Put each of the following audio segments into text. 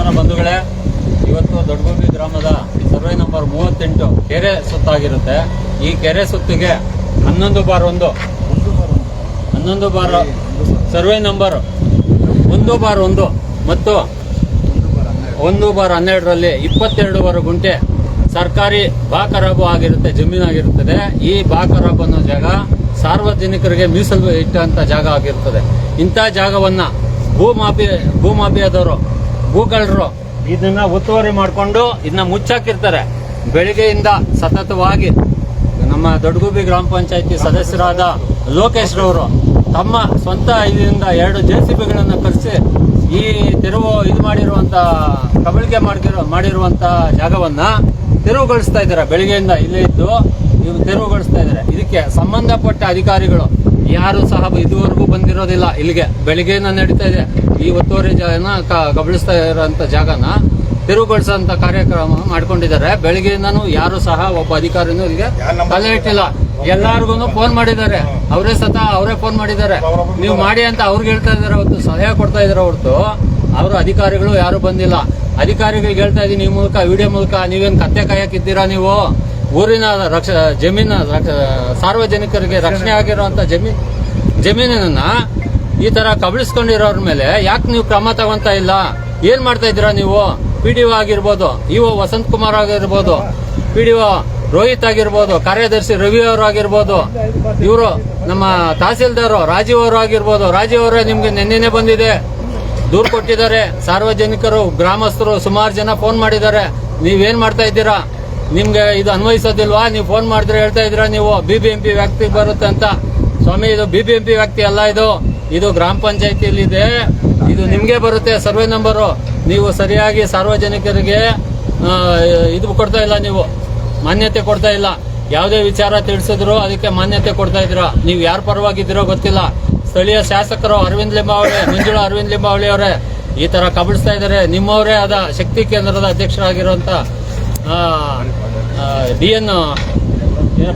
ನಮಸ್ಕಾರ ಬಂಧುಗಳೇ, ಇವತ್ತು ದೊಡ್ಡಗುಬ್ಬಿ ಗ್ರಾಮದ ಸರ್ವೆ ನಂಬರ್ ಮೂವತ್ತೆಂಟು ಕೆರೆ ಸುತ್ತಾಗಿರುತ್ತೆ. ಈ ಕೆರೆ ಸುತ್ತಿಗೆ ಹನ್ನೊಂದು ಬಾರ್ ಒಂದು. ಹನ್ನೊಂದು ಬಾರ್ ಸರ್ವೆ ನಂಬರ್ ಒಂದು ಬಾರ್ ಒಂದು ಮತ್ತು ಒಂದು ಬಾರ್ ಹನ್ನೆರಡರಲ್ಲಿ ಇಪ್ಪತ್ತೆರಡುವರೆ ಗುಂಟೆ ಸರ್ಕಾರಿ ಬಾಕರಾಬು ಆಗಿರುತ್ತೆ ಜಮೀನಾಗಿರುತ್ತದೆ ಈ ಬಾಕರಾಬು ಅನ್ನೋ ಜಾಗ ಸಾರ್ವಜನಿಕರಿಗೆ ಮೀಸಲು ಇಟ್ಟಂತ ಜಾಗ ಆಗಿರುತ್ತದೆ ಇಂಥ ಜಾಗವನ್ನ ಭೂಮಾಫಿ ಭೂಮಾಫಿಯಾದವರು ಭೂಗಳರು ಇದನ್ನ ಒತ್ತುವರಿ ಮಾಡಿಕೊಂಡು ಇದನ್ನ ಮುಚ್ಚಾಕಿರ್ತಾರೆ. ಬೆಳಿಗ್ಗೆಯಿಂದ ಸತತವಾಗಿ ನಮ್ಮ ದೊಡ್ಡಗುಬ್ಬಿ ಗ್ರಾಮ ಪಂಚಾಯತಿ ಸದಸ್ಯರಾದ ಲೋಕೇಶ್ ರವರು ತಮ್ಮ ಸ್ವಂತ ಇದರಿಂದ ಎರಡು ಜೆ ಸಿ ಬಿಗಳನ್ನು ಕರೆಸಿ ಈ ತೆರವು ಇದು ಮಾಡಿರುವಂತ ಕಬಳಿಕೆ ಮಾಡಿರೋ ಮಾಡಿರುವಂತ ಜಾಗವನ್ನ ತೆರವುಗೊಳಿಸ್ತಾ ಇದ್ದಾರೆ. ಬೆಳಿಗ್ಗೆಯಿಂದ ಇಲ್ಲೇ ಇದ್ದು ಇವು ತೆರವುಗೊಳಿಸ್ತಾ ಇದ್ದಾರೆ. ಇದಕ್ಕೆ ಸಂಬಂಧಪಟ್ಟ ಅಧಿಕಾರಿಗಳು ಯಾರು ಸಹ ಇದುವರೆಗೂ ಬಂದಿರೋದಿಲ್ಲ. ಇಲ್ಲಿಗೆ ಬೆಳಿಗ್ಗೆಯಿಂದ ನಡೀತಾ ಇದೆ. ಈ ಒತ್ತುವರಿ ಜಾಗನ ಕಬಳಿಸ್ತಾ ಇರೋಂಥ ಜಾಗನ ತೆರವುಗೊಳಿಸುವಂತ ಕಾರ್ಯಕ್ರಮ ಮಾಡ್ಕೊಂಡಿದ್ದಾರೆ. ಬೆಳಗ್ಗೆಯಿಂದನೂ ಯಾರು ಸಹ ಒಬ್ಬ ಅಧಿಕಾರಿನೂ ಇಲ್ಲಿಗೆ ತಲೆ ಇಟ್ಟಿಲ್ಲ ಎಲ್ಲಾರ್ಗು ಫೋನ್ ಮಾಡಿದ್ದಾರೆ. ಅವರೇ ಸತ ಅವರೇ ಫೋನ್ ಮಾಡಿದ್ದಾರೆ. ನೀವು ಮಾಡಿ ಅಂತ ಅವ್ರಿಗೆ ಹೇಳ್ತಾ ಇದಾರೆ ಹೊತ್ತು ಸಲಹೆ ಕೊಡ್ತಾ ಇದಾರೆ ಹೊರತು. ಅವರು ಅಧಿಕಾರಿಗಳು ಯಾರು ಬಂದಿಲ್ಲ. ಅಧಿಕಾರಿಗಳಿಗೆ ಹೇಳ್ತಾ ಇದೀನಿ ಈ ಮೂಲಕ ವಿಡಿಯೋ ಮೂಲಕ ನೀವೇನು ಕತ್ತೆ ಕಾಯಕ್ಕಿದ್ದೀರಾ ನೀವು? ಊರಿನ ರಕ್ಷ ಜಮೀನ ಸಾರ್ವಜನಿಕರಿಗೆ ರಕ್ಷಣೆ ಆಗಿರುವಂತ ಜಮೀನ್ ಜಮೀನನ್ನ ಈ ತರ ಕಬಳಿಸ್ಕೊಂಡಿರೋರ ಮೇಲೆ ಯಾಕೆ ನೀವು ಕ್ರಮ ತಗೊಂತ ಇಲ್ಲ? ಏನ್ ಮಾಡ್ತಾ ಇದ್ದೀರಾ ನೀವು? ಪಿ ಡಿ ಆಗಿರ್ಬೋದು ಇಒ ವಸಂತ್ ಕುಮಾರ್ ಆಗಿರ್ಬೋದು, ಪಿ ಡಿ ರೋಹಿತ್ ಆಗಿರ್ಬೋದು, ಕಾರ್ಯದರ್ಶಿ ರವಿ ಅವರು ಆಗಿರ್ಬೋದು, ಇವರು ನಮ್ಮ ತಹಸೀಲ್ದಾರ್ ರಾಜೀವ್ ಅವರು ಆಗಿರ್ಬೋದು, ರಾಜೀವ್ ಅವರೇ ನಿಮ್ಗೆ ನಿನ್ನೆನೆ ಬಂದಿದೆ, ದೂರು ಕೊಟ್ಟಿದ್ದಾರೆ, ಸಾರ್ವಜನಿಕರು, ಗ್ರಾಮಸ್ಥರು ಸುಮಾರು ಜನ ಫೋನ್ ಮಾಡಿದ್ದಾರೆ, ನೀವೇನ್ ಮಾಡ್ತಾ ಇದ್ದೀರಾ? ನಿಮ್ಗೆ ಇದು ಅನ್ವಯಿಸೋದಿಲ್ವಾ? ನೀವು ಫೋನ್ ಮಾಡಿದ್ರೆ ಹೇಳ್ತಾ ಇದ್ದೀರಾ ನೀವು, ಬಿ ಬಿ ಎಂ ಪಿ ಬರುತ್ತೆ ಅಂತ. ಸ್ವಾಮಿ, ಇದು ಬಿ ಬಿ ಎಂ ಪಿ ವ್ಯಾಪ್ತಿ ಅಲ್ಲ ಇದು. ಇದು ಗ್ರಾಮ ಪಂಚಾಯತಿಯಲ್ಲಿ ಇದೆ ಇದು ನಿಮಗೆ ಬರುತ್ತೆ, ಸರ್ವೆ ನಂಬರು. ನೀವು ಸರಿಯಾಗಿ ಸಾರ್ವಜನಿಕರಿಗೆ ಇದು ಕೊಡ್ತಾ ಇಲ್ಲ ನೀವು. ಮಾನ್ಯತೆ ಕೊಡ್ತಾ ಇಲ್ಲ. ಯಾವುದೇ ವಿಚಾರ ತಿಳಿಸಿದ್ರು ಅದಕ್ಕೆ ಮಾನ್ಯತೆ ಕೊಡ್ತಾ ಇದ್ದೀರಾ? ನೀವು ಯಾರ ಪರವಾಗಿದ್ದೀರೋ ಗೊತ್ತಿಲ್ಲ. ಸ್ಥಳೀಯ ಶಾಸಕರು ಅರವಿಂದ್ ಲಿಂಬಾವಳಿ, ಮಂಜುಳ ಅರವಿಂದ್ ಲಿಂಬಾವಳಿ ಅವರೇ, ಈ ತರ ಕಬಳಿಸ್ತಾ ಇದ್ದಾರೆ. ನಿಮ್ಮವರೇ ಆದ ಶಕ್ತಿ ಕೇಂದ್ರದ ಅಧ್ಯಕ್ಷರಾಗಿರುವಂತ ಡಿ ಎನ್,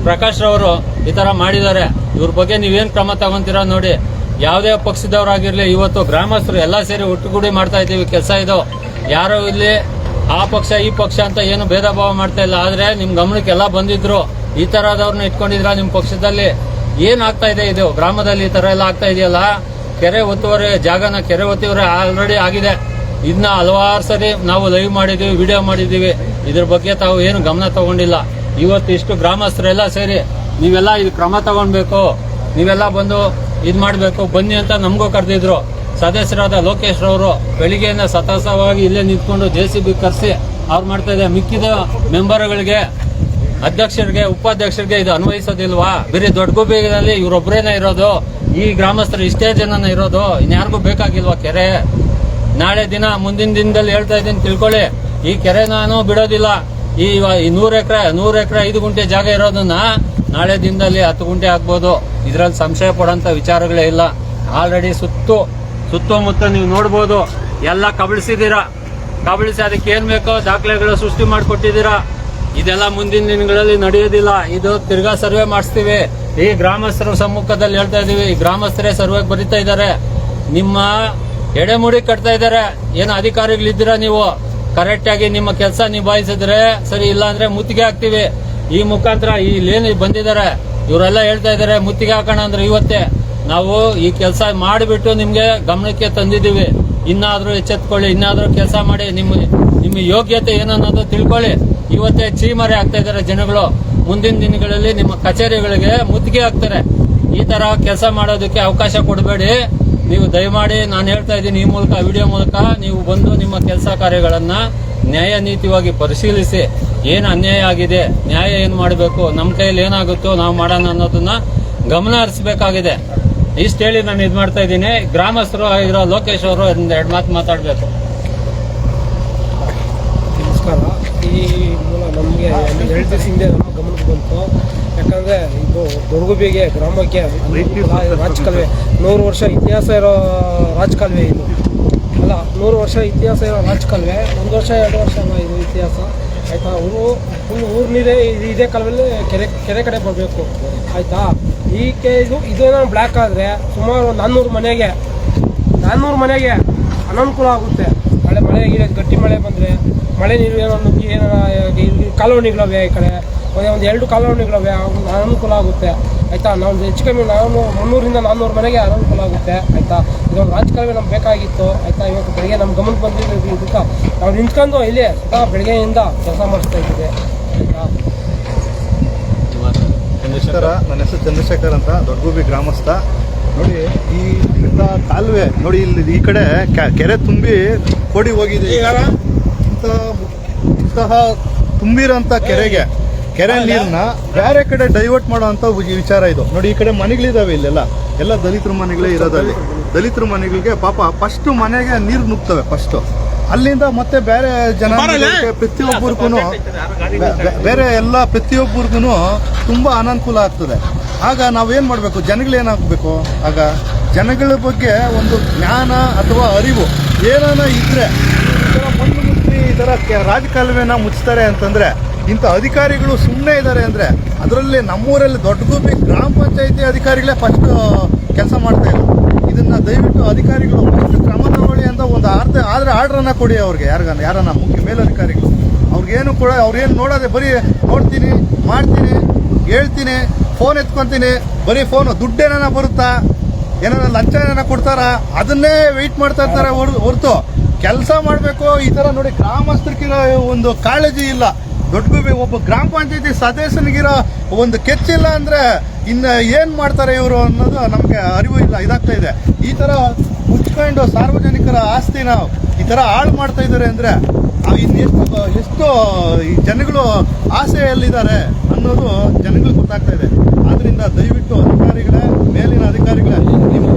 ಪ್ರಕಾಶ್ ರವರು ಈ ತರ ಮಾಡಿದ್ದಾರೆ. ಇವ್ರ ಬಗ್ಗೆ ನೀವೇನ್ ಕ್ರಮ ತಗೊಂತೀರಾ ನೋಡಿ. ಯಾವುದೇ ಪಕ್ಷದವರಾಗಿರಲಿ ಇವತ್ತು ಗ್ರಾಮಸ್ಥರು ಎಲ್ಲ ಸೇರಿ ಒಟ್ಟುಗೂಡಿ ಮಾಡ್ತಾ ಇದ್ದೀವಿ, ಕೆಲಸ ಇದು. ಯಾರೋ ಇಲ್ಲಿ ಆ ಪಕ್ಷ, ಈ ಪಕ್ಷ ಅಂತ ಏನು ಭೇದ ಭಾವ ಮಾಡ್ತಾ ಇಲ್ಲ. ಆದರೆ ನಿಮ್ಮ ಗಮನಕ್ಕೆ ಎಲ್ಲ ಬಂದಿದ್ರು. ಈ ಥರದವ್ರನ್ನ ಇಟ್ಕೊಂಡಿದ್ರ ನಿಮ್ಮ ಪಕ್ಷದಲ್ಲಿ? ಏನು ಆಗ್ತಾ ಇದೆ ಇದು? ಗ್ರಾಮದಲ್ಲಿ ಈ ಥರ ಎಲ್ಲ ಆಗ್ತಾ ಇದೆಯಲ್ಲ? ಕೆರೆ ಒತ್ತುವರೆ, ಜಾಗನ ಕೆರೆ ಒತ್ತುವರೆ ಆಲ್ರೆಡಿ ಆಗಿದೆ. ಇದನ್ನ ಹಲವಾರು ಸರಿ ನಾವು ಲೈವ್ ಮಾಡಿದ್ದೀವಿ ವಿಡಿಯೋ ಮಾಡಿದ್ದೀವಿ ಇದ್ರ ಬಗ್ಗೆ ತಾವು ಏನು ಗಮನ ತಗೊಂಡಿಲ್ಲ. ಇವತ್ತು ಇಷ್ಟು ಗ್ರಾಮಸ್ಥರೆಲ್ಲ ಸೇರಿ ನೀವೆಲ್ಲ ಇದು ಕ್ರಮ ತಗೊಳ್ಬೇಕು ನೀವೆಲ್ಲ ಬಂದು ಇದ್ ಮಾಡಬೇಕು, ಬನ್ನಿ ಅಂತ ನಮಗೂ ಕರೆದಿದ್ರು. ಸದಸ್ಯರಾದ ಲೋಕೇಶ್ ರವರು ಬೆಳಿಗ್ಗೆಯಿಂದ ಸತತವಾಗಿ ಇಲ್ಲೇ ನಿಂತ್ಕೊಂಡು ಜೆ ಸಿ ಬಿ ಕರೆಸಿ ಅವ್ರು ಮಾಡ್ತಾ ಇದೆ ಮಿಕ್ಕಿದ ಮೆಂಬರ್ಗಳಿಗೆ, ಅಧ್ಯಕ್ಷರಿಗೆ, ಉಪಾಧ್ಯಕ್ಷರಿಗೆ ಇದು ಅನ್ವಯಿಸೋದಿಲ್ವಾ? ಬರೀ ದೊಡ್ಡಗುಬ್ಬಿನಲ್ಲಿ ಇವರೊಬ್ಬರೇನ ಇರೋದು, ಈ ಗ್ರಾಮಸ್ಥರು ಇಷ್ಟೇ ಜನನ ಇರೋದು, ಇನ್ಯಾರಿಗೂ ಬೇಕಾಗಿಲ್ವಾ ಕೆರೆ? ನಾಳೆ ದಿನ ಮುಂದಿನ ದಿನದಲ್ಲಿ ಹೇಳ್ತಾ ಇದ್ದೀನಿ, ತಿಳ್ಕೊಳ್ಳಿ. ಈ ಕೆರೆ ನಾನು ಬಿಡೋದಿಲ್ಲ. ಈ ನೂರ್ ಎಕರೆ, ನೂರು ಎಕರೆ ಐದು ಗುಂಟೆ ಜಾಗ ಇರೋದನ್ನ ನಾಳೆ ದಿನದಲ್ಲಿ ಹತ್ತು ಗುಂಟೆ ಆಗ್ಬೋದು. ಇದರಲ್ಲಿ ಸಂಶಯ ಪಡೋಂಥ ವಿಚಾರಗಳೇ ಇಲ್ಲ. ಆಲ್ರೆಡಿ ಸುತ್ತು, ಸುತ್ತಮುತ್ತ ನೀವು ನೋಡ್ಬೋದು. ಎಲ್ಲ ಕಬಳಿಸಿದ್ದೀರಾ? ಕಬಳಿಸಿ ಅದಕ್ಕೆ ಏನು ಬೇಕೋ ದಾಖಲೆಗಳು ಸೃಷ್ಟಿ ಮಾಡಿಕೊಟ್ಟಿದ್ದೀರ? ಇದೆಲ್ಲ ಮುಂದಿನ ದಿನಗಳಲ್ಲಿ ನಡೆಯೋದಿಲ್ಲ. ಇದು ತಿರ್ಗಾ ಸರ್ವೆ ಮಾಡಿಸ್ತೀವಿ. ಈ ಗ್ರಾಮಸ್ಥರ ಸಮ್ಮುಖದಲ್ಲಿ ಹೇಳ್ತಾ ಇದೀವಿ ಈ ಗ್ರಾಮಸ್ಥರೇ ಸರ್ವೆಗೆ ಬರಿತಾ ಇದ್ದಾರೆ. ನಿಮ್ಮ ಎಡೆಮುಡಿ ಕಟ್ತಾ ಇದ್ದಾರೆ. ಏನು ಅಧಿಕಾರಿಗಳಿದ್ದೀರಾ ನೀವು? ಕರೆಕ್ಟಾಗಿ ನಿಮ್ಮ ಕೆಲಸ ನಿಭಾಯಿಸಿದ್ರೆ ಸರಿ ಇಲ್ಲ ಅಂದ್ರೆ ಮುತ್ತಿಗೆ ಹಾಕ್ತಿವಿ. ಈ ಮುಖಾಂತರ ಈ ಲೇನ್ ಬಂದಿದ್ದಾರೆ, ಇವರೆಲ್ಲ ಹೇಳ್ತಾ ಇದ್ದಾರೆ, ಮುತ್ತಿಗೆ ಹಾಕೋಣ ಅಂದ್ರೆ ಇವತ್ತೇ. ನಾವು ಈ ಕೆಲಸ ಮಾಡಿಬಿಟ್ಟು ನಿಮ್ಗೆ ಗಮನಕ್ಕೆ ತಂದಿದ್ದೀವಿ. ಇನ್ನಾದ್ರೂ ಎಚ್ಚೆತ್ಕೊಳ್ಳಿ, ಇನ್ನಾದ್ರೂ ಕೆಲಸ ಮಾಡಿ, ನಿಮ್ಮ ನಿಮ್ಮ ಯೋಗ್ಯತೆ ಏನನ್ನೋದು ತಿಳ್ಕೊಳ್ಳಿ. ಇವತ್ತೇ ಚೀಮರೆ ಆಗ್ತಾ ಇದ್ದಾರೆ ಜನಗಳು. ಮುಂದಿನ ದಿನಗಳಲ್ಲಿ ನಿಮ್ಮ ಕಚೇರಿಗಳಿಗೆ ಮುತ್ತಿಗೆ ಹಾಕ್ತಾರೆ. ಈ ತರ ಕೆಲಸ ಮಾಡೋದಕ್ಕೆ ಅವಕಾಶ ಕೊಡಬೇಡಿ. ನೀವು ದಯಮಾಡಿ, ನಾನು ಹೇಳ್ತಾ ಇದ್ದೀನಿ ಈ ಮೂಲಕ, ವಿಡಿಯೋ ಮೂಲಕ, ನೀವು ಬಂದು ನಿಮ್ಮ ಕೆಲಸ ಕಾರ್ಯಗಳನ್ನ ನ್ಯಾಯ ನೀತಿವಾಗಿ ಪರಿಶೀಲಿಸಿ ಏನು ಅನ್ಯಾಯ ಆಗಿದೆ, ನ್ಯಾಯ ಏನು ಮಾಡಬೇಕು ನಮ್ಮ ಕೈಯಲ್ಲಿ ಏನಾಗುತ್ತೋ ನಾವು ಮಾಡೋಣ ಅನ್ನೋದನ್ನ ಗಮನ ಹರಿಸಬೇಕಾಗಿದೆ. ಇಷ್ಟು ಹೇಳಿ ನಾನು ಇದು ಮಾಡ್ತಾ ಇದ್ದೀನಿ. ಗ್ರಾಮಸ್ಥರು ಆಗಿರೋ ಲೋಕೇಶ್ ಅವರು ಎರಡು ಮಾತು ಮಾತಾಡಬೇಕು. ನಮಸ್ಕಾರ. ಈ ಮೂಲ ನಮಗೆ ಎರಡು ದಿವಸ ನಮ್ಮ ಗಮನಕ್ಕೆ ಬಂತು. ಯಾಕಂದರೆ ಇದು ದುರ್ಗುಬಿಗೆ ಗ್ರಾಮಕ್ಕೆ ರಾಜಕಾಲುವೆ. ನೂರು ವರ್ಷ ಇತಿಹಾಸ ಇರೋ ರಾಜಕಾಲುವೆ ಇದು. ನೂರು ವರ್ಷ ಇತಿಹಾಸ ಇರೋ ರಾಜಕಾಲುವೆ ಒಂದು ವರ್ಷ, ಎರಡು ವರ್ಷ ಅಲ್ಲ ಇದು ಇತಿಹಾಸ, ಆಯಿತಾ? ಊರು ಫುಲ್ ಊರು ನೀರೇ ಇದು ಕಾಲದಲ್ಲಿ ಕೆರೆ ಕೆರೆ ಕಡೆ ಬರಬೇಕು, ಆಯಿತಾ? ಈ ಕೆ ಇದು, ಇದೇನೋ ಬ್ಲ್ಯಾಕ್ ಆದರೆ ಸುಮಾರು ನಾನ್ನೂರು ಮನೆಗೆ ನಾನ್ನೂರು ಮನೆಗೆ ಅನಾನುಕೂಲ ಆಗುತ್ತೆ. ಮಳೆ ಮಳೆ ಗಿಡ ಗಟ್ಟಿ ಮಳೆ ಬಂದರೆ ಮಳೆ ನೀರು ಏನೋ ನುಗ್ಗಿ, ಏನೋ ಈ ಕಾಲೋನಿಗಳವೆ ಈ ಕಡೆ. ಒಂದು ಎರಡು ಕಾಲೋನಿಗಳವೆ ಅನುಕೂಲ ಆಗುತ್ತೆ. ಆಯಿತಾ? ನಾವು ಹೆಚ್ಚು ಕಮ್ಮಿ ನಾನು ಮುನ್ನೂರಿಂದ ನಾನ್ನೂರು ಮನೆಗೆ ಅನುಕೂಲ ಆಗುತ್ತೆ ಆಯಿತಾ? ಇದೊಂದು ರಾಜಕಾಲುವೆ ನಮ್ಗೆ ಬೇಕಾಗಿತ್ತು ಆಯಿತಾ? ಇವತ್ತು ಬೆಳಗ್ಗೆ ನಮ್ಮ ಗಮನಕ್ಕೆ ಬಂದಿದ್ದು ಇದಕ್ಕೆ. ನಾವು ನಿಂತ್ಕೊಂಡು ಇಲ್ಲೇ ಸದಾ ಬೆಳಗ್ಗೆಯಿಂದ ಕೆಲಸ ಮಾಡಿಸ್ತಾ ಇದ್ದೀವಿ ಆಯಿತಾ? ಚಂದ್ರಶೇಖರ ನನ್ನ ಹೆಸರು ಚಂದ್ರಶೇಖರ್ ಅಂತ ದೊಡ್ಡಗೂಬಿ ಗ್ರಾಮಸ್ಥ. ನೋಡಿ ಈ ಇಂಥ ಕಾಲುವೆ ನೋಡಿ ಇಲ್ಲಿ ಈ ಕಡೆ ಕೆರೆ ತುಂಬಿ ಕೋಡಿ ಹೋಗಿದೆ. ಇಂಥ ಇಂತಹ ತುಂಬಿರೋಂಥ ಕೆರೆಗೆ ಕೆರೆ ನೀರನ್ನ ಬೇರೆ ಕಡೆ ಡೈವರ್ಟ್ ಮಾಡುವಂತ ವಿಚಾರ ಇದು. ನೋಡಿ ಈ ಕಡೆ ಮನೆಗಳಿದಾವೆ ಇಲ್ಲೆಲ್ಲ. ಎಲ್ಲ ದಲಿತರ ಮನೆಗಳೇ ಇರೋದಲ್ಲಿ. ದಲಿತರ ಮನೆಗಳಿಗೆ ಪಾಪ ಫಸ್ಟ್ ಮನೆಗೆ ನೀರು ನುಗ್ತವೆ ಫಸ್ಟ್ ಅಲ್ಲಿಂದ ಮತ್ತೆ ಬೇರೆ ಜನ ಪ್ರತಿಯೊಬ್ಬರಿಗೂ ಬೇರೆ ಎಲ್ಲ ಪ್ರತಿಯೊಬ್ಬರಿಗೂ ತುಂಬಾ ಅನಾನುಕೂಲ ಆಗ್ತದೆ. ಆಗ ನಾವೇನು ಮಾಡಬೇಕು? ಜನಗಳು ಏನಾಗಬೇಕು? ಆಗ ಜನಗಳ ಬಗ್ಗೆ ಒಂದು ಜ್ಞಾನ ಅಥವಾ ಅರಿವು ಏನಾನ ಇದ್ರೆ ಈ ಥರ ಮಣ್ಣು ಮುಚ್ಚಿ ಈ ಥರ ಕೆ- ರಾಜಕಾಲುವೆನ ಮುಚ್ತಾರೆ ಅಂತಂದ್ರೆ ಇಂಥ ಅಧಿಕಾರಿಗಳು ಸುಮ್ಮನೆ ಇದ್ದಾರೆ ಅಂದರೆ ಅದರಲ್ಲಿ ನಮ್ಮೂರಲ್ಲಿ ದೊಡ್ಡಗೂಬಿ ಗ್ರಾಮ ಪಂಚಾಯತಿ ಅಧಿಕಾರಿಗಳೇ ಫಸ್ಟ್ ಕೆಲಸ ಮಾಡ್ತಾ ಇಲ್ಲ ಇದನ್ನು ದಯವಿಟ್ಟು ಅಧಿಕಾರಿಗಳು ಫಸ್ಟ್ ಕ್ರಮ ತಗೊಳ್ಳಿ ಅಂತ ಒಂದು ಅರ್ಧ, ಆದರೆ ಆರ್ಡ್ರನ್ನು ಕೊಡಿ ಅವ್ರಿಗೆ ಯಾರಿಗನ್ನ ಯಾರನ್ನ ಮುಖ್ಯ ಮೇಲಧಿಕಾರಿಗಳು. ಅವ್ರಿಗೇನು ಕೂಡ ಅವ್ರೇನು ನೋಡೋದೆ ಬರೀ ನೋಡ್ತೀನಿ, ಮಾಡ್ತೀನಿ, ಹೇಳ್ತೀನಿ ಫೋನ್ ಎತ್ಕೊತೀನಿ, ಬರೀ ಫೋನು ದುಡ್ಡೇನ ಬರುತ್ತಾ? ಏನಾರ ಲಂಚ ಏನಾರ ಕೊಡ್ತಾರ? ಅದನ್ನೇ ವೆಯ್ಟ್ ಮಾಡ್ತಾ ಇರ್ತಾರೆ ಹೊರ್ತು. ಕೆಲಸ ಮಾಡಬೇಕು, ಈ ಥರ ನೋಡಿ ಗ್ರಾಮಸ್ಥರಿಗಿರೋ ಒಂದು ಕಾಳಜಿ ಇಲ್ಲ. ದೊಡ್ಡ ಒಬ್ಬ ಗ್ರಾಮ ಪಂಚಾಯತಿ ಸದಸ್ಯನಿಗಿರೋ ಒಂದು ಕೆಚ್ಚಿಲ್ಲ ಅಂದ್ರೆ ಇನ್ನು ಏನು ಮಾಡ್ತಾರೆ ಇವರು ಅನ್ನೋದು ನಮಗೆ ಅರಿವು ಇಲ್ಲ, ಇದಾಗ್ತಾ ಇದೆ. ಈ ತರ ಮುಚ್ಕೊಂಡು ಸಾರ್ವಜನಿಕರ ಆಸ್ತಿನ ಈ ತರ ಹಾಳು ಮಾಡ್ತಾ ಇದ್ದಾರೆ ಅಂದ್ರೆ ಆ ಇನ್ನು ಎಷ್ಟು ಈ ಜನಗಳು ಆಸೆಯಲ್ಲಿದ್ದಾರೆ ಅನ್ನೋದು ಜನಗಳಿಗೆ ಗೊತ್ತಾಗ್ತಾ ಇದೆ. ಆದ್ರಿಂದ ದಯವಿಟ್ಟು ಅಧಿಕಾರಿಗಳೇ ಮೇಲಿನ ಅಧಿಕಾರಿಗಳೇ ನಿಮ್ಮ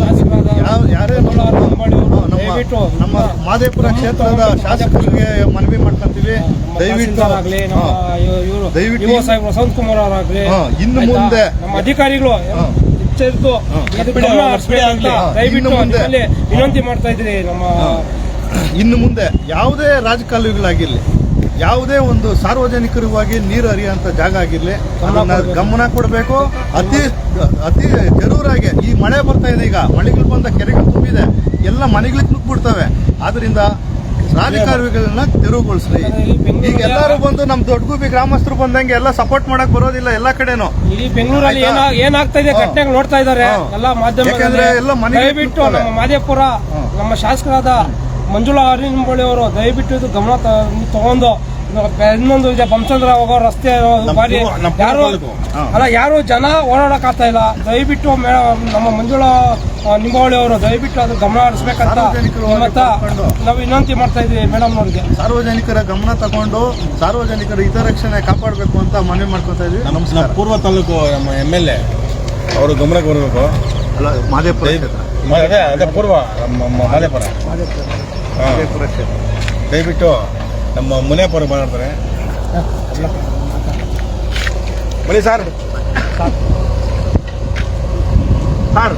ಶಾಸಕರಾದ ಯಾವ- ಯಾರೇ ನಮ್ಮ ಮಂಗಳವಾರ ಅಂಬಾಡಿ ಅವರು ನಮ್ಮ ದಯವಿಟ್ಟು ನಮ್ಮ ಮಾದೇಪುರ ಕ್ಷೇತ್ರದ ಶಾಸಕರಿಗೆ ಮನವಿ ಮಾಡ್ಕೊಂತೀವಿ. ದಯವಿಟ್ಟು ಆಗಲಿ ದಯವಿಟ್ಟು ಯುವ ಸಾಹೇಬ್ ವಸಂತ್ ಕುಮಾರ್ ಅವರಾಗ್ಲಿ ಇನ್ನು ಮುಂದೆ ನಮ್ಮ ಅಧಿಕಾರಿಗಳು ದಯವಿಟ್ಟು. ವಿನಂತಿ ಮಾಡ್ತಾ ಇದ್ರಿ ನಮ್ಮ ಇನ್ನು ಮುಂದೆ ಯಾವುದೇ ರಾಜಕಾಲುವೆಗಳಾಗಿರ್ಲಿ ಯಾವುದೇ ಒಂದು ಸಾರ್ವಜನಿಕರಿಗಾಗಿ ನೀರು ಹರಿಯುವಂತ ಜಾಗ ಆಗಿರಲಿ ಅದನ್ನ ಗಮನ ಕೊಡಬೇಕು. ಅತಿ ಅತಿ ಜರೂರಾಗಿ ಈ ಮಳೆ ಬರ್ತಾ ಇದೆ ಈಗ. ಮಳೆಗಳು ಬಂದ ಕೆರೆಗಳು ತುಂಬಿದೆ. ಎಲ್ಲ ಮನೆಗಳಿಗೆ ನುಗ್ಬಿಡ್ತವೆ ಆದ್ರಿಂದ ರಾಜಕಾರಣಿಗಳನ್ನ ತೆರವುಗೊಳಿಸ್ರಿ. ಈಗ ಎಲ್ಲರೂ ಬಂದು ನಮ್ ದೊಡ್ಡಗೂಬಿ ಗ್ರಾಮಸ್ಥರು ಬಂದಂಗೆ ಎಲ್ಲ ಸಪೋರ್ಟ್ ಮಾಡಕ್ ಬರೋದಿಲ್ಲ ಎಲ್ಲ ಕಡೆನೂ. ಇಲ್ಲಿ ಬೆಂಗಳೂರಲ್ಲಿ? ಏನಾಗ್ತಾ ಇದೆ. ಘಟನೆಗಳು ನೋಡ್ತಾ ಇದ್ದಾರೆ ಹಾ. ಎಲ್ಲ ಮಾಧ್ಯಮ ದಯವಿಟ್ಟು ನಮ್ಮ ಮಾದೇಪುರ ನಮ್ಮ ಶಾಸಕರಾದ ಮಂಜುಳಾ ಅರಿನಿಂಬಳಿ ಅವರು ದಯವಿಟ್ಟು ಇದು ಗಮನ ತಗೊಂಡು ಇನ್ನೊಂದು ಇದೆ ಬಂಸಂದ್ರ ಹೋಗೋ ರಸ್ತೆ ಬಾರಿ ನಮ್ಮ ಯಾರು ಅಲ್ಲ ಯಾರು ಜನ ಓಡಾಡಕ್ ಆಗ್ತಾ ಇಲ್ಲ. ದಯವಿಟ್ಟು ಮೇ ನಮ್ಮ ಮಂಜುಳಾ ಆ, ನಿಂಬಾವಳಿ ಅವರು ದಯವಿಟ್ಟು ಅದು ಗಮನ ಹರಿಸ್ಬೇಕಂತ ನಾವು ವಿನಂತಿ ಮಾಡ್ತಾ ಇದೀವಿ ಮೇಡಮ್ ಅವ್ರಿಗೆ. ಸಾರ್ವಜನಿಕರ ಗಮನ ತಗೊಂಡು ಸಾರ್ವಜನಿಕರ ಹಿತರಕ್ಷಣೆ ಕಾಪಾಡಬೇಕು ಅಂತ ಮನವಿ ಮಾಡ್ಕೊತಾ ಇದ್ವಿ ನಮ್ಮ ನಮಸ್ಕಾರ ಪೂರ್ವ ತಾಲೂಕು ನಮ್ಮ ಎಂ ಎಲ್ ಎ ಅವರು ಗಮನಕ್ಕೆ ಬರಬೇಕು. ಅಲ್ಲ ಮಾದೇಪುರ ಅದೇ ಪೂರ್ವ ಮಾದೇಪುರ. ಹಾ. ಮಾದೇಪುರ ಕ್ಷೇತ್ರ ದಯವಿಟ್ಟು ನಮ್ಮ ಮುನೇಪುರ ಮಾತಾಡ್ತಾರೆ ಬನ್ನಿ ಸರ್ ಸರ್